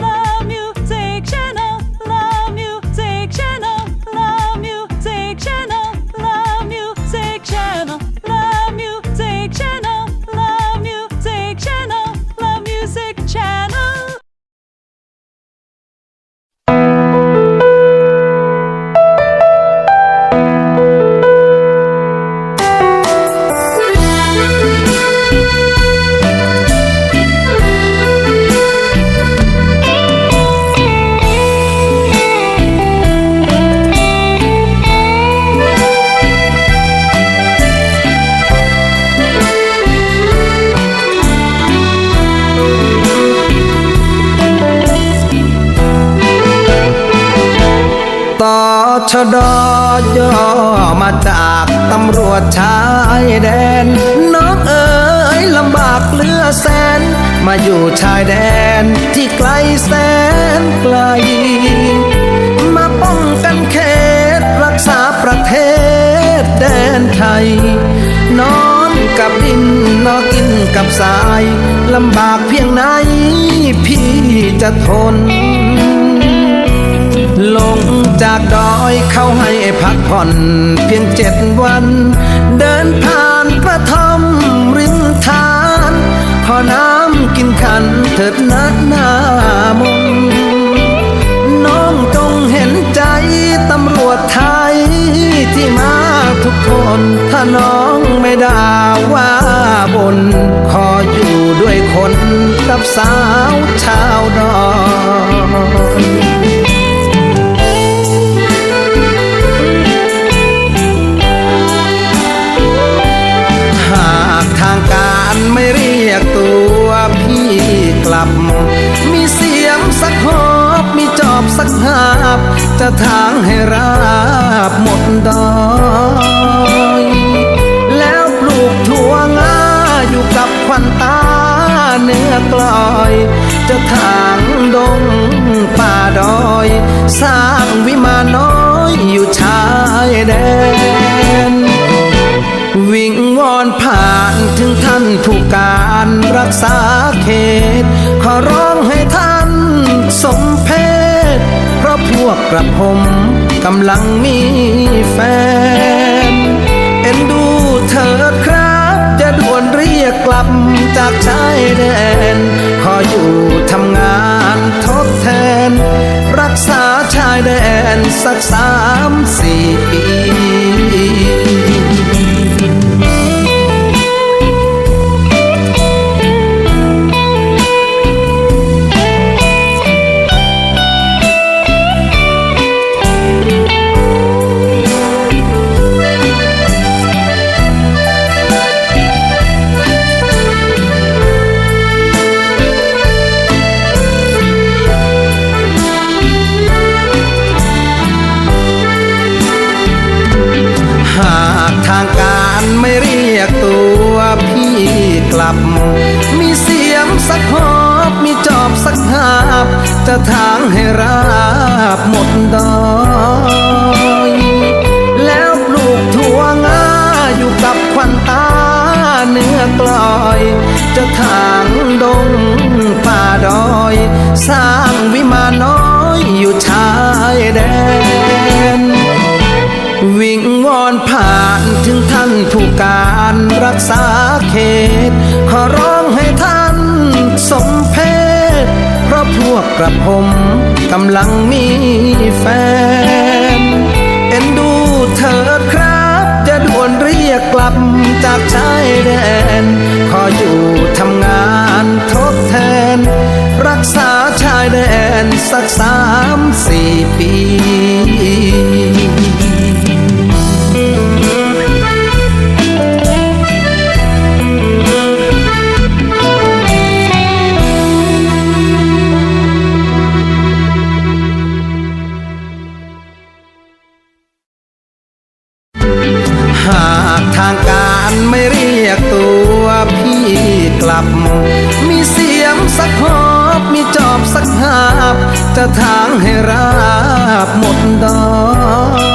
love. ชดย่อมาจากตำรวจชายแดน น้องเอ๋ยลำบากเหลือแสน มาอยู่ชายแดนที่ไกลแสนไกล มาป้องกันเขตรักษาประเทศแดนไทย นอนกับดินนอนกินกับสายลำบากเพียงไหนพี่จะทน ลงจากดอยเข้าให้พักผ่อน เพียงเจ็ดวัน เดินผ่านกระท่อมริมทานขอน้ำกินขันเถิดนะหน้ามนน้องจงเห็นใจตำรวจไทย ที่มาทุกคน ถ้าน้องไม่ด่าว่าบน ขออยู่ด้วยคนกับสา มีเสียมสักหอบมีจอบสักหาบ จะทางให้ราบหมดดอยแล้วปลูกถั่วงาอยู่กับควันตาเนื้อกลอย จะทางดงป่าดอย สร้างวิมานน้อยอยู่ชายแดน วิ่งวอนผ่าน ท่านผู้การรักษาเขต ขอร้องให้ท่านสมเพศ เพราะพวกกระผมกำลังมีแฟน เอ็นดูเถิดครับจะด่วนเรียกกลับจากชายแดน ขออยู่ทำงานทดแทน รักษาชายแดนสักสา บ มีเสียมสักหอบ มีจอบสักหาบ จะทางให้ราบหมดดอยแล้วปลูกถั่วงาอยู่กับควันตาเนื้อกลอย จะทางดงป่าดอย สร้างวิมานน้อยอยู่ชายแดน วิ่งวอนผ่านถึงท่านผู้การรักษาเขต ขอร้องให้ท่านสมเพศ เพราะพวกกระผมกำลังมีแฟน เอ็นดูเถิดครับ จะด่วนเรียกกลับจากชายแดน ขออยู่ทำงานทดแทน รักษาชายแดนสักสามสี่ปีางการไม่เรียกตัวพี่กลับ มีเสียมสักหอบมีจอบสักหาบ จะทางให้ราบหมดดอก